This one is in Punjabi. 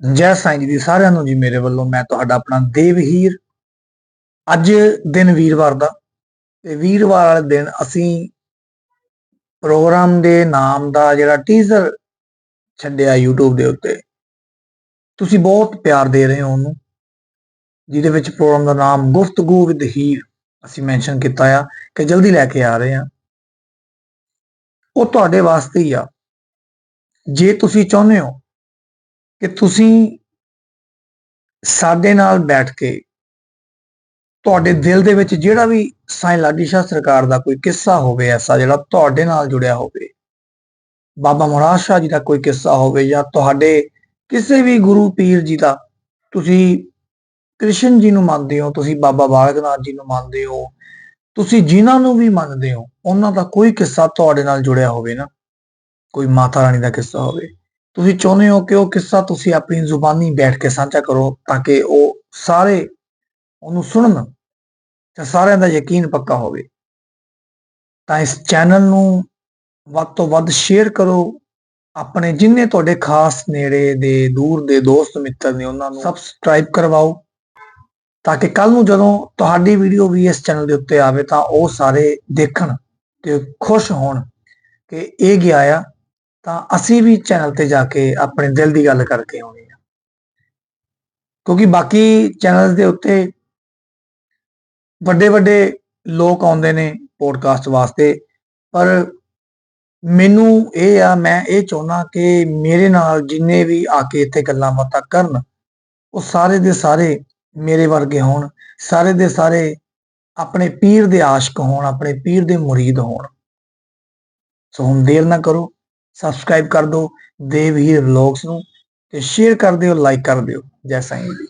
ਜੈ ਸਾਈਂ ਜੀ ਦੀ ਸਾਰਿਆਂ ਨੂੰ ਜੀ ਮੇਰੇ ਵੱਲੋਂ ਮੈਂ ਤੁਹਾਡਾ ਆਪਣਾ ਦੇਵਹੀਰ ਅੱਜ ਦਿਨ ਵੀਰਵਾਰ ਦਾ ਤੇ ਵੀਰਵਾਰ ਵਾਲੇ ਦਿਨ ਅਸੀਂ ਪ੍ਰੋਗਰਾਮ ਦੇ ਨਾਮ ਦਾ ਜਿਹੜਾ ਟੀਜ਼ਰ ਛੱਡਿਆ YouTube ਦੇ ਉੱਤੇ। ਤੁਸੀਂ ਬਹੁਤ ਪਿਆਰ ਦੇ ਰਹੇ ਹੋ ਉਹਨੂੰ, ਜਿਹਦੇ ਵਿੱਚ ਪ੍ਰੋਗਰਾਮ ਦਾ ਨਾਮ ਗੁਫ਼ਤਗੂ ਵਿਦ ਹੀਰ ਅਸੀਂ ਮੈਂਸ਼ਨ ਕੀਤਾ ਆ ਕਿ ਜਲਦੀ ਲੈ ਕੇ ਆ ਰਹੇ ਹਾਂ ਉਹ ਤੁਹਾਡੇ ਵਾਸਤੇ ਹੀ ਆ। ਜੇ ਤੁਸੀਂ ਚਾਹੁੰਦੇ ਹੋ ਕਿ ਤੁਸੀਂ ਸਾਡੇ ਨਾਲ ਬੈਠ ਕੇ ਤੁਹਾਡੇ ਦਿਲ ਦੇ ਵਿੱਚ ਜਿਹੜਾ ਵੀ ਸਾਈਂ ਲਾਡੀ ਸ਼ਾਹ ਸਰਕਾਰ ਦਾ ਕੋਈ ਕਿੱਸਾ ਹੋਵੇ, ਐਸਾ ਜਿਹੜਾ ਤੁਹਾਡੇ ਨਾਲ ਜੁੜਿਆ ਹੋਵੇ, ਬਾਬਾ ਮਹਾਰਾਜ ਸ਼ਾਹ ਜੀ ਦਾ ਕੋਈ ਕਿੱਸਾ ਹੋਵੇ ਜਾਂ ਤੁਹਾਡੇ ਕਿਸੇ ਵੀ ਗੁਰੂ ਪੀਰ ਜੀ ਦਾ ਤੁਸੀਂ ਕ੍ਰਿਸ਼ਨ ਜੀ ਨੂੰ ਮੰਨਦੇ ਹੋ, ਤੁਸੀਂ ਬਾਬਾ ਬਾਲਕ ਨਾਥ ਜੀ ਨੂੰ ਮੰਨਦੇ ਹੋ, ਤੁਸੀਂ ਜਿਨ੍ਹਾਂ ਨੂੰ ਵੀ ਮੰਨਦੇ ਹੋ, ਉਹਨਾਂ ਦਾ ਕੋਈ ਕਿੱਸਾ ਤੁਹਾਡੇ ਨਾਲ ਜੁੜਿਆ ਹੋਵੇ ਨਾ, ਕੋਈ ਮਾਤਾ ਰਾਣੀ ਦਾ ਕਿੱਸਾ ਹੋਵੇ। ਤੁਸੀਂ ਚਾਹੁੰਦੇ ਹੋ ਕਿ ਉਹ ਕਿੱਸਾ ਤੁਸੀਂ ਆਪਣੀ ਜ਼ੁਬਾਨੀ ਬੈਠ ਕੇ ਸਾਂਝਾ ਕਰੋ ਤਾਂ ਕਿ ਉਹ ਸਾਰੇ ਉਹਨੂੰ ਸੁਣਨ ਤੇ ਸਾਰਿਆਂ ਦਾ ਯਕੀਨ ਪੱਕਾ ਹੋਵੇ। ਤਾਂ ਇਸ ਚੈਨਲ ਨੂੰ ਵੱਧ ਤੋਂ ਵੱਧ ਸ਼ੇਅਰ ਕਰੋ। ਆਪਣੇ ਜਿੰਨੇ ਤੁਹਾਡੇ ਖਾਸ ਨੇੜੇ ਦੇ, ਦੂਰ ਦੇ ਦੋਸਤ, ਮਿੱਤਰ ਨੇ ਉਹਨਾਂ ਨੂੰ ਸਬਸਕ੍ਰਾਈਬ ਕਰਵਾਓ ਤਾਂ ਕਿ ਕੱਲ ਨੂੰ ਜਦੋਂ ਤੁਹਾਡੀ ਵੀਡੀਓ ਵੀ ਇਸ ਚੈਨਲ ਦੇ ਉੱਤੇ ਆਵੇ ਤਾਂ ਉਹ ਸਾਰੇ ਦੇਖਣ ਤੇ ਖੁਸ਼ ਹੋਣ ਕਿ ਇਹ ਗਿਆ ਆ। ਤਾਂ ਅਸੀਂ ਵੀ ਚੈਨਲ ਤੇ ਜਾ ਕੇ ਆਪਣੇ ਦਿਲ ਦੀ ਗੱਲ ਕਰਕੇ ਆਉਣੀ ਆ ਕਿਉਂਕਿ ਬਾਕੀ ਚੈਨਲਸ ਦੇ ਉੱਤੇ ਵੱਡੇ ਵੱਡੇ ਲੋਕ ਆਉਂਦੇ ਨੇ ਪੋਡਕਾਸਟ ਵਾਸਤੇ, ਪਰ ਮੈਨੂੰ ਇਹ ਆ, ਮੈਂ ਇਹ ਚਾਹੁੰਦਾ ਕਿ ਮੇਰੇ ਨਾਲ ਜਿੰਨੇ ਵੀ ਆ ਕੇ ਇੱਥੇ ਗੱਲਾਂ ਬਾਤਾਂ ਕਰਨ, ਉਹ ਸਾਰੇ ਦੇ ਸਾਰੇ ਮੇਰੇ ਵਰਗੇ ਹੋਣ, ਸਾਰੇ ਦੇ ਸਾਰੇ ਆਪਣੇ ਪੀਰ ਦੇ ਆਸ਼ਕ ਹੋਣ, ਆਪਣੇ ਪੀਰ ਦੇ ਮੁਰੀਦ ਹੋਣ। ਸੋ ਹੁਣ ਦੇਰ ਨਾ ਕਰੋ। ਸਬਸਕ੍ਰਾਈਬ ਕਰ ਦਿਓ ਦੇਵਹੀਰ ਵਲੌਗਸ ਨੂੰ ਤੇ ਸ਼ੇਅਰ ਕਰ ਦਿਓ ਲਾਈਕ ਕਰ ਦਿਓ। ਜੈ ਸਾਈਂ ਜੀ।